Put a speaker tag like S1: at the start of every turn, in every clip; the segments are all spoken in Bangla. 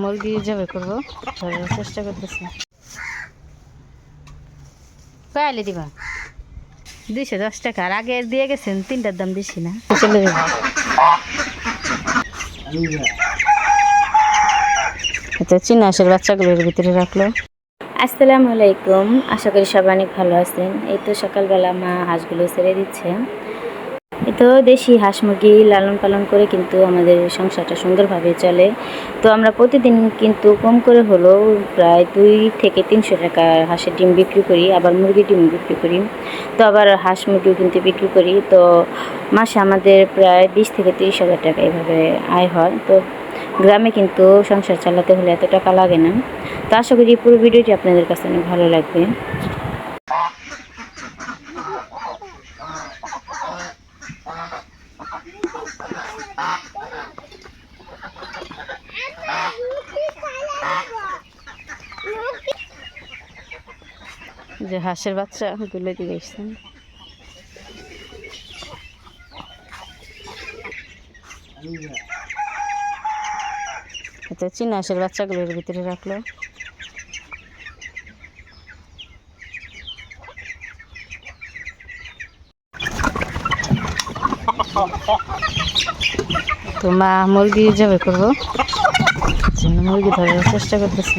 S1: মুরগি জবে করব চেষ্টা করতেছি। কয়ালে দিবা? দুইশো দশ টাকা। আর আগে দিয়ে গেছেন তিনটার দাম বেশি না। চলে যাব। আচ্ছা চিনাসের বাচ্চাগুলোর ভিতরে রাখল। আসসালামু আলাইকুম। আশা করি সবাই অনেক ভালো আছেন। এই তো সকালবেলা মা হাঁসগুলো ছেড়ে দিচ্ছে। তো দেশি হাঁস মুরগি লালন পালন করে কিন্তু আমাদের সংসারটা সুন্দরভাবে চলে। তো আমরা প্রতিদিন কিন্তু কম করে হলেও প্রায় দুই থেকে তিনশো টাকা হাঁসের ডিম বিক্রি করি, আবার মুরগির ডিম বিক্রি করি। তো আবার হাঁস মুরগিও কিন্তু বিক্রি করি। তো মাসে আমাদের প্রায় বিশ থেকে তিরিশ হাজার টাকা এভাবে আয় হয়। তো গ্রামে কিন্তু সংসার চালাতে হলে এত টাকা লাগে না। তো আশা করি পুরো ভিডিওটি আপনাদের কাছে অনেক ভালো লাগবে। যে হাঁসের বাচ্চা গুলো দিয়ে এসছেন আচ্ছা চীনা হাঁসের বাচ্চাগুলোর ভিতরে রাখল। তো মা মুরগি জবে করব। জন্য মুরগি ধরার চেষ্টা করতেছি।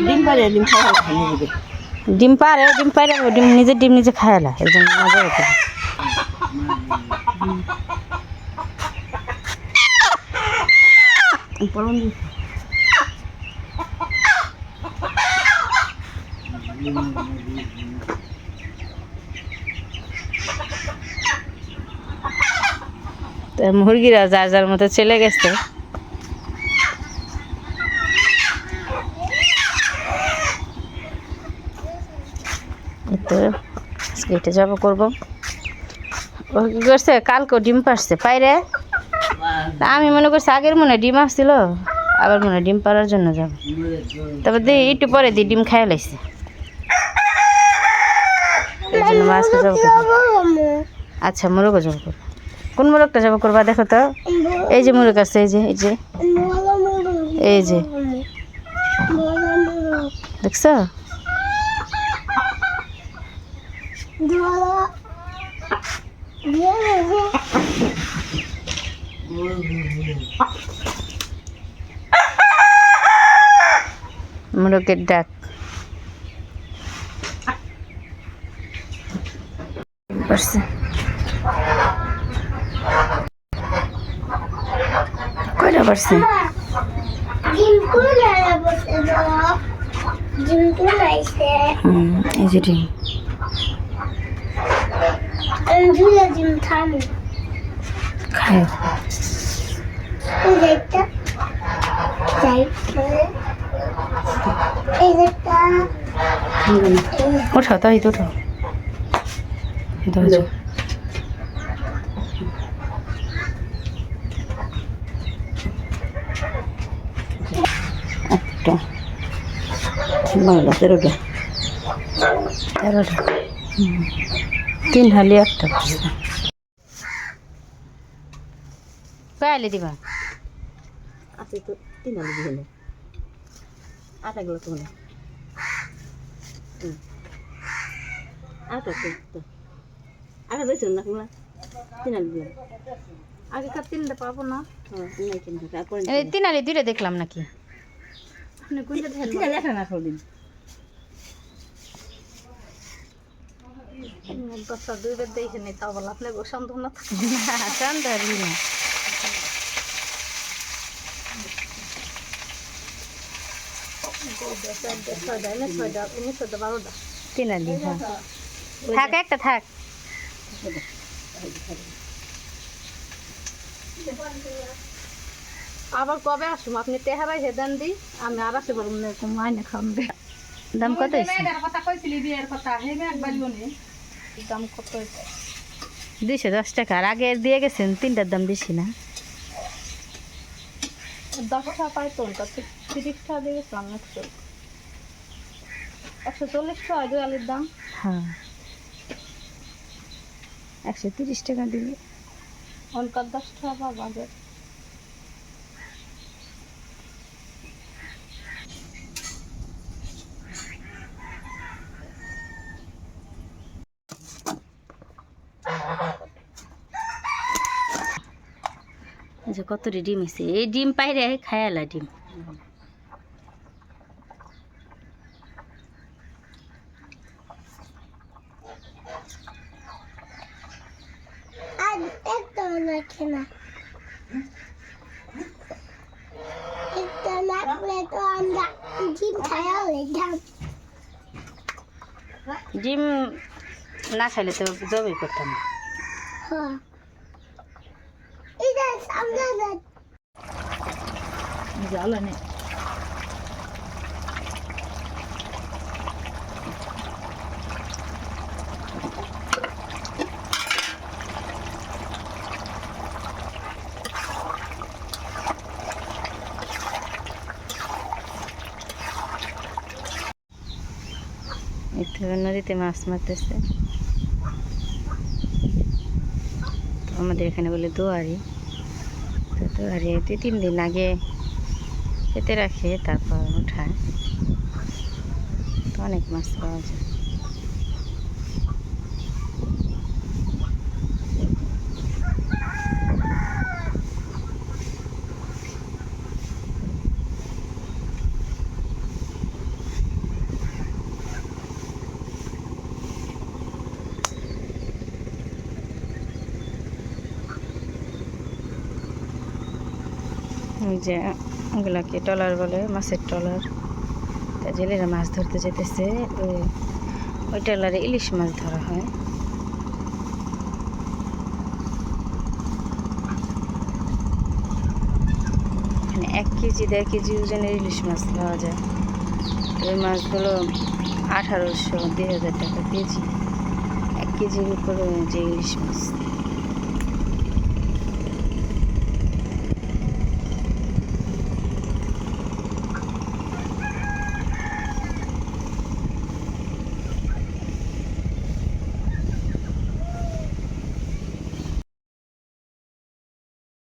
S2: ডিম পারে ডিম খাওয়া
S1: ডিম পারে ডিম পারে ডিম নিজের ডিম নিজে খায়লা এই জন্য মজা হতো মুরগিরা যার যার মতো চলে গেছে তো আজকে এটা যাব করব। ও কি করছে? কালকে ডিম পারছে পাইরে? আমি মনে করছি আগের মনে ডিম আসছিল, আবার মনে ডিম পাড়ার জন্য যাব। তারপর দিয়ে একটু পরে দিয়ে ডিম খাই লাইছে। এই জন্য মা আজকে করব। আচ্ছা মোরগও যাব করব। কোন মোরগটা যাব করবা দেখো তো। এই যে মোরগ আছে, এই যে এই যে। এই যে। দেখছ? মোরগের ডাক পারছে কয়টা পারছে এই যে ডিম খায়। ওঠো তাই তো ওঠো। একটা। বারোটা তেরোটা। তেরোটা। হুম। তিন হালি একটা করছে। কয়ালি দিবা?
S2: আছে তো তিন আলু দিয়ে নে। আটাগুলো তো না। আটা তো। তো আটা বেশি না কুমড়া তিন আলু দিয়ে
S1: আগেকার তিনটা পাবো না?
S2: হ্যাঁ
S1: তিন আলি দুইটা দেখলাম নাকি? আপনি কোনটা
S2: একটা না সব দিন
S1: বছর দুইবার তা বলে সন্দেহ না থাকে। না। সন্দেহ না হ্যাঁ। থাক একটা থাক।
S2: আবার কবে আসুম? আপনি টেহা ভাই হেদান দি আমি আর আসতে পারব না এরকম খাম
S1: দাম কত
S2: কথা কইছিলি বিয়ের কথা হে মেঘ বাড়িও নে দাম কত
S1: দুইশো দশ টাকা। আর আগে দিয়ে গেছেন তিনটার দাম বেশি না?
S2: দশ টাকা পাইতো তিরিশ টাকা দিয়ে গেছিলাম একশো। একশো চল্লিশ টাকা দুই আলুর দাম।
S1: হ্যাঁ। একশো তিরিশ টাকা দিবি
S2: অনকার দশ টাকা পাবা যে
S1: কত ডিম হয়েছে। এই ডিম পাইরে খায়ালা ডিম। ডিম না খাইলে তো জবই করতাম না। এই তো নদীতে মাছ মারতেছে। আমাদের এখানে বলে দোয়ারি। তো আরে দুই, তিন দিন আগে পেতে রাখে, তারপর উঠায়। তো অনেক মাছ পাওয়া যায়। যে ওগুলাকে টলার বলে, মাছের টলার। তা জেলেরা মাছ ধরতে যেতেছে ওই টলারে ইলিশ মাছ ধরা হয়। এক কেজি, দেড় কেজি ওজনের ইলিশ মাছ পাওয়া যায়। ওই মাছগুলো আঠারোশো, দুই হাজার টাকা কেজি। এক কেজির উপরে যে ইলিশ মাছ।